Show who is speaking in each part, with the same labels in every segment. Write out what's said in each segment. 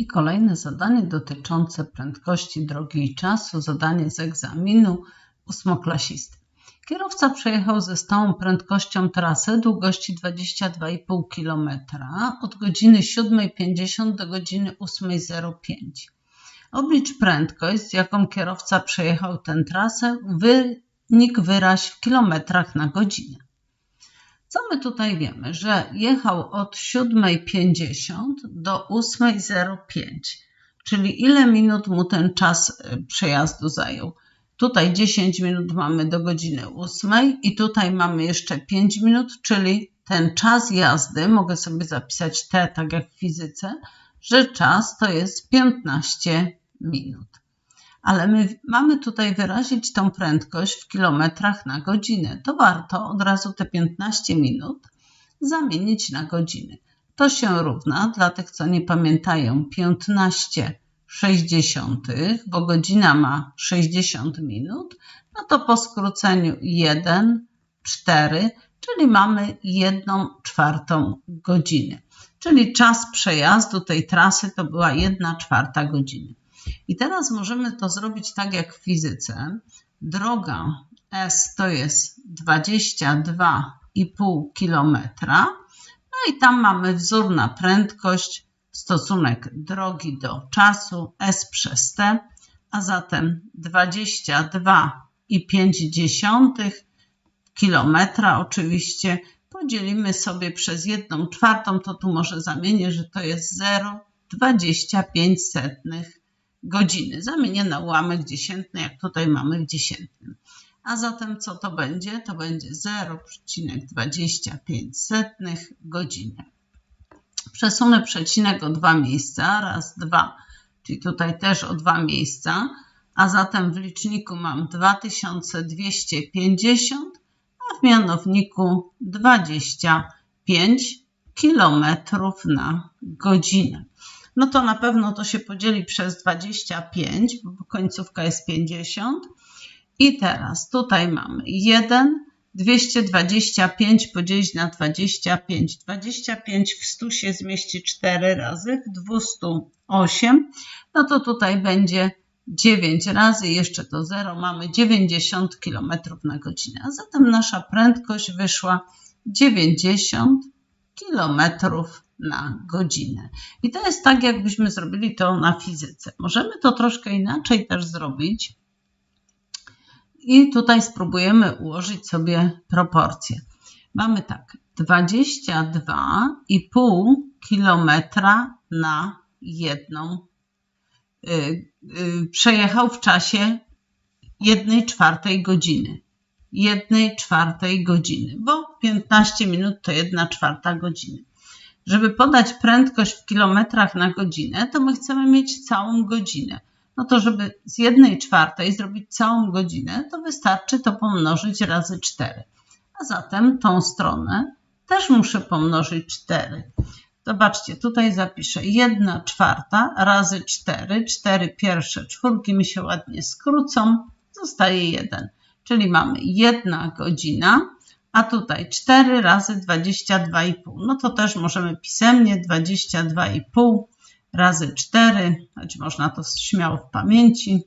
Speaker 1: I kolejne zadanie dotyczące prędkości drogi i czasu, zadanie z egzaminu ósmoklasisty. Kierowca przejechał ze stałą prędkością trasę długości 22,5 km od godziny 7.50 do godziny 8.05. Oblicz prędkość, z jaką kierowca przejechał tę trasę, wynik wyraź w kilometrach na godzinę. Co my tutaj wiemy? Że jechał od 7.50 do 8.05, czyli ile minut mu ten czas y, przejazdu zajął? Tutaj 10 minut mamy do godziny 8 i tutaj mamy jeszcze 5 minut, czyli ten czas jazdy, mogę sobie zapisać T tak jak w fizyce, że czas to jest 15 minut. Ale my mamy tutaj wyrazić tą prędkość w kilometrach na godzinę. To warto od razu te 15 minut zamienić na godziny. To się równa, dla tych co nie pamiętają, 15 sześćdziesiątych, bo godzina ma 60 minut, no to po skróceniu 1, 4, czyli mamy 1 czwartą godziny. Czyli czas przejazdu tej trasy to była 1 czwarta godziny. I teraz możemy to zrobić tak jak w fizyce. Droga S to jest 22,5 km. No i tam mamy wzór na prędkość stosunek drogi do czasu S przez T, a zatem 22,5 km oczywiście podzielimy sobie przez 1 czwartą, to tu może zamienię, że to jest 0,25 godziny. Zamienię na ułamek dziesiętny, jak tutaj mamy w dziesiętnym. A zatem co to będzie? To będzie 0,25 godziny. Przesunę przecinek o dwa miejsca, raz, dwa, czyli tutaj też o dwa miejsca, a zatem w liczniku mam 2250, a w mianowniku 25 km na godzinę. No to na pewno to się podzieli przez 25, bo końcówka jest 50. I teraz tutaj mamy 1 225 podzielić na 25. 25 w 100 się zmieści 4 razy, w 200 8. No to tutaj będzie 9 razy, jeszcze to 0, mamy 90 km na godzinę. A zatem nasza prędkość wyszła 90 km na godzinę. I to jest tak, jakbyśmy zrobili to na fizyce. Możemy to troszkę inaczej też zrobić i tutaj spróbujemy ułożyć sobie proporcje. Mamy tak, 22,5 km na jedną y, y, przejechał w czasie 1 czwartej godziny. 1 czwartej godziny, bo 15 minut to 1 czwarta godziny. Żeby podać prędkość w kilometrach na godzinę, to my chcemy mieć całą godzinę no to żeby z jednej czwartej zrobić całą godzinę, to wystarczy to pomnożyć razy 4. A zatem tą stronę też muszę pomnożyć 4. Zobaczcie, tutaj zapiszę 1 czwarta razy 4. 4 pierwsze czwórki mi się ładnie skrócą, zostaje 1. Czyli mamy 1 godzina, a tutaj 4 razy 22,5. No to też możemy pisemnie 22,5 razy 4, choć można to śmiało w pamięci.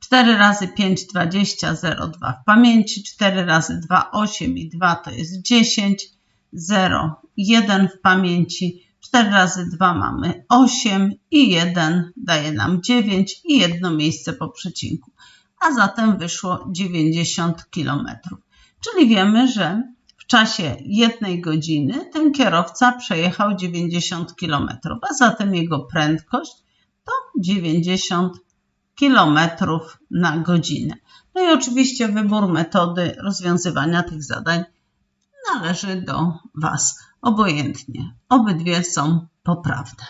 Speaker 1: 4 razy 5, 20, 0, 2 w pamięci. 4 razy 2, 8 i 2 to jest 10, 0, 1 w pamięci. 4 razy 2 mamy 8 i 1 daje nam 9 i jedno miejsce po przecinku. A zatem wyszło 90 km. Czyli wiemy, że w czasie jednej godziny ten kierowca przejechał 90 km, a zatem jego prędkość to 90 km na godzinę. No i oczywiście wybór metody rozwiązywania tych zadań należy do Was obojętnie. Obydwie są poprawne.